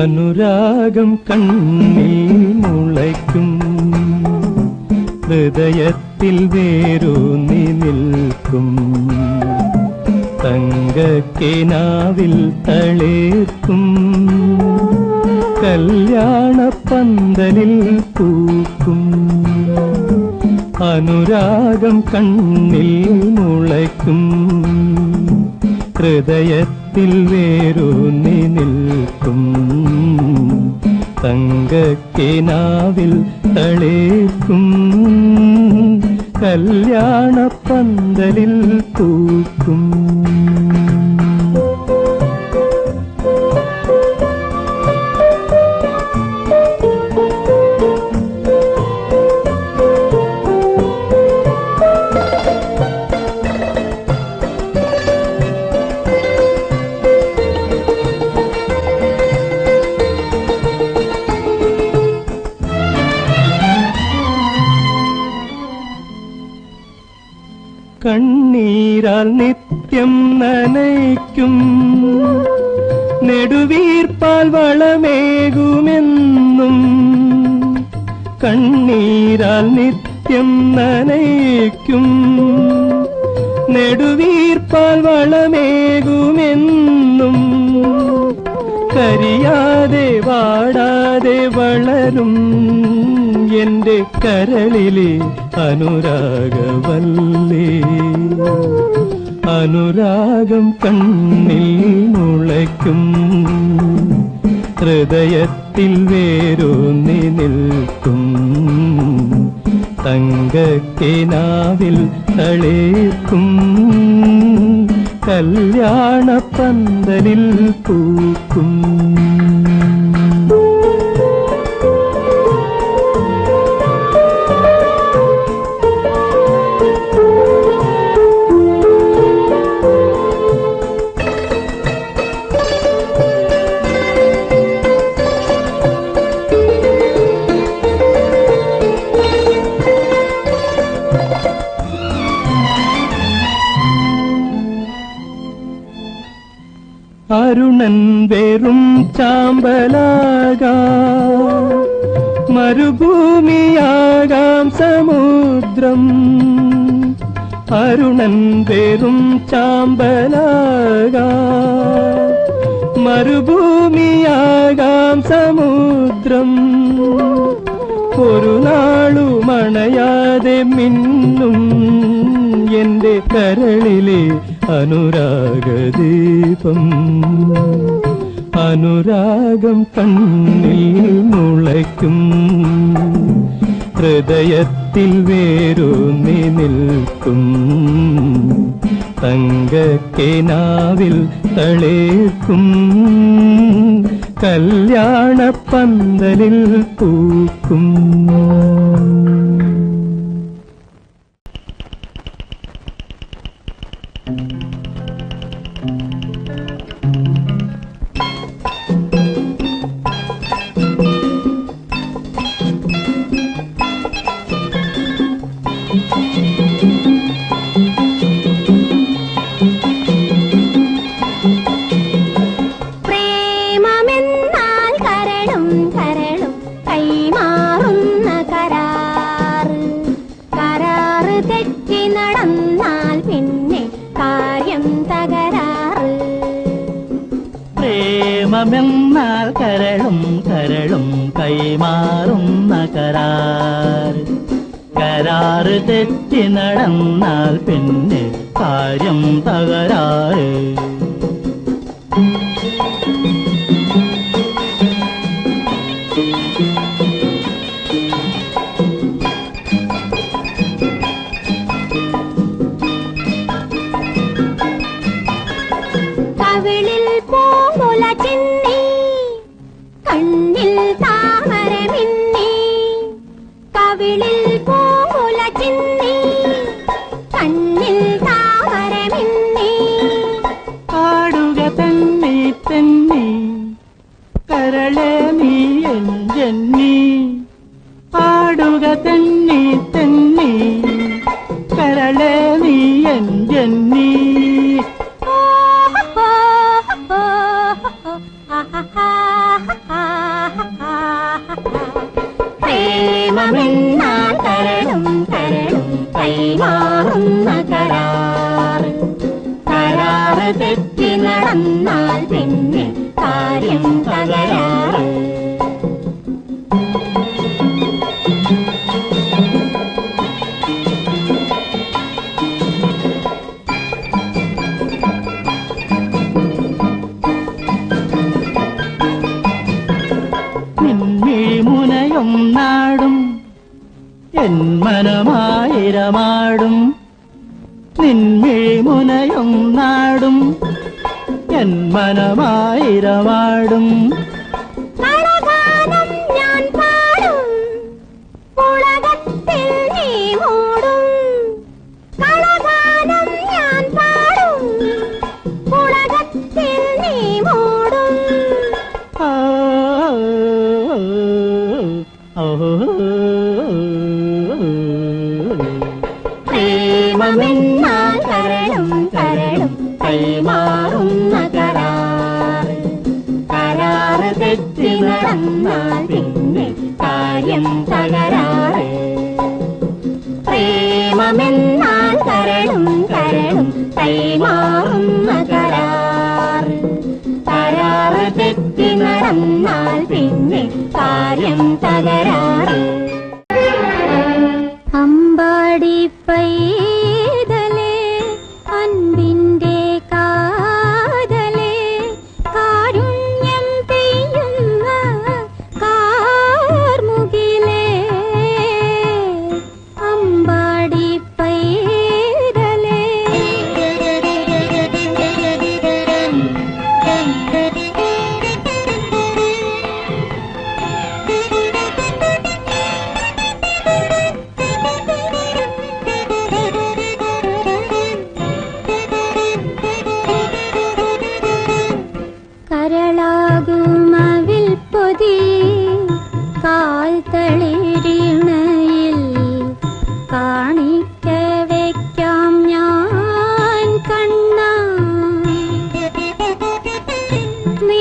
അനുരാഗം കണ്ണിൽ മുളയ്ക്കും ഹൃദയത്തിൽ വേരൂന്നി നിൽക്കും തങ്കക്കിനാവിൽ തളേർക്കും കല്യാണ പന്തലിൽ പൂക്കും അനുരാഗം കണ്ണിൽ മുളയ്ക്കും ഹൃദയത്തിൽ വേരൂന്നി നിൽക്കും. തങ്കക്കിനാവിൽ തളേക്കും. കല്യാണ പന്തലിൽ പൂക്കും. നനയ്ക്കും നെടുവീർപ്പാൽ വളമേകുമെന്നും കണ്ണീരാൽ നിത്യം നനയ്ക്കും. നെടുവീർപ്പാൽ വളമേകുമെന്നും കരിയാതെ വാടാതെ വളരും എന്റെ കരളിലെ അനുരാഗവല്ലേ. അനുരാഗം കണ്ണിൽ മുളയ്ക്കും. ഹൃദയത്തിൽ വേരൂന്നി നിൽക്കും. തങ്കക്കിനാവിൽ തളേക്കും കല്യാണ പന്തലിൽ പൂക്കും. അരുണൻ വെറും ചാമ്പലാകാം. മരുഭൂമിയാകാം സമുദ്രം. അരുണൻ വെറും ചാമ്പലാകാം. മരുഭൂമിയാകാം സമുദ്രം. ഒരു നാളു മണയാതെ മിന്നും എന്റെ കരളിലെ അനുരാഗദീപം. അനുരാഗം കണ്ണിൽ മുളയ്ക്കും. ഹൃദയത്തിൽ വേരൂന്നി നിൽക്കും. തങ്കക്കിനാവിൽ തളേക്കും കല്യാണ പന്തലിൽ പൂക്കും. പ്രേമമെന്നാൽ കരളും കരളും കൈമാറുന്ന കരാർ കരാറ് തെറ്റി നടന്നാൽ പിന്നെ കാര്യം തകരാറ്. തന്നെ പാടുക തന്നെ തന്നെ കരള നീ എൻ കരാറ് തെറ്റി നടന്നാൽ പിന്നെ കാര്യം തകരാ. മനമായിരമാടും നിൻമിഴിമുനയും നാടും. എൻമനമായിരമാടും. പിന്നെ കാര്യം തകരാറ്. പ്രേമമെന്നാൽ കരളും കരളും കൈമാറുന്ന കരാർ. കരാറ് തെറ്റി നടന്നാൽ പിന്നെ കാര്യം തകരാറ്. 你。